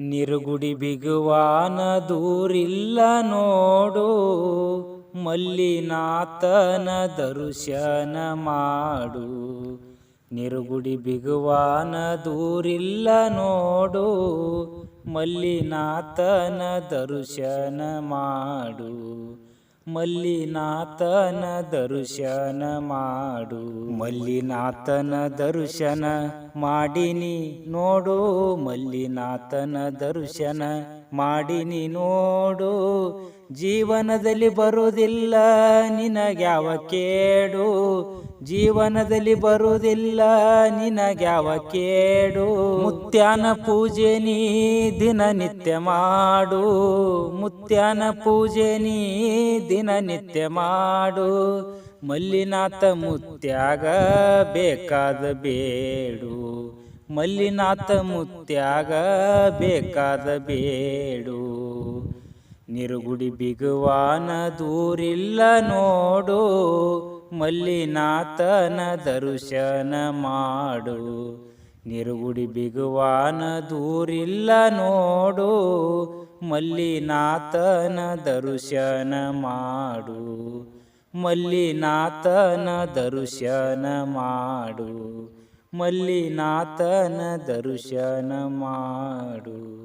ನಿರುಗುಡಿ ಬಿಗುವಾನ ದೂರಿಲ್ಲ ನೋಡು. ಮಲ್ಲಿನಾಥನ ದರ್ಶನ ಮಾಡು. ನಿರುಗುಡಿ ಬಿಗುವಾನ ದೂರಿಲ್ಲ ನೋಡು. ಮಲ್ಲಿನಾಥನ ದರ್ಶನ ಮಾಡು. ಮಲ್ಲಿನಾಥನ ದರ್ಶನ ಮಾಡು. ಮಲ್ಲಿನಾಥನ ದರ್ಶನ ಮಾಡಿನಿ ನೋಡು ಮಲ್ಲಿನಾಥನ ದರ್ಶನ. ಮಾಡಿನಿ ನೋಡು, ಜೀವನದಲ್ಲಿ ಬರುವುದಿಲ್ಲ ನಿನಗ್ಯಾವ ಕೇಡು. ಜೀವನದಲ್ಲಿ ಬರುವುದಿಲ್ಲ ನಿನಗ್ಯಾವ ಕೇಡು. ಮುತ್ಯಾನ ಪೂಜೆ ನೀ ದಿನನಿತ್ಯ ಮಾಡು. ಮುತ್ಯಾನ ಪೂಜೆ ನೀ ದಿನನಿತ್ಯ ಮಾಡು. ಮಲ್ಲಿನಾಥ ಮುತ್ಯಾಗ ಬೇಕಾದ ಬೇಡು. ಮಲ್ಲಿನಾಥ ಮುತ್ಯಾಗ ಬೇಕಾದ ಬೇಡು. ನಿರುಗುಡಿ ಬಿಗುವಾನ ದೂರಿಲ್ಲ ನೋಡು. ಮಲ್ಲಿನಾಥನ ದರ್ಶನ ಮಾಡು. ನಿರುಗುಡಿ ಬಿಗುವಾನ ದೂರಿಲ್ಲ ನೋಡು. ಮಲ್ಲಿನಾಥನ ದರ್ಶನ ಮಾಡು. ಮಲ್ಲಿನಾಥನ ದರ್ಶನ ಮಾಡು. ಮಲ್ಲಿನಾಥನ ದರ್ಶನ ಮಾಡು.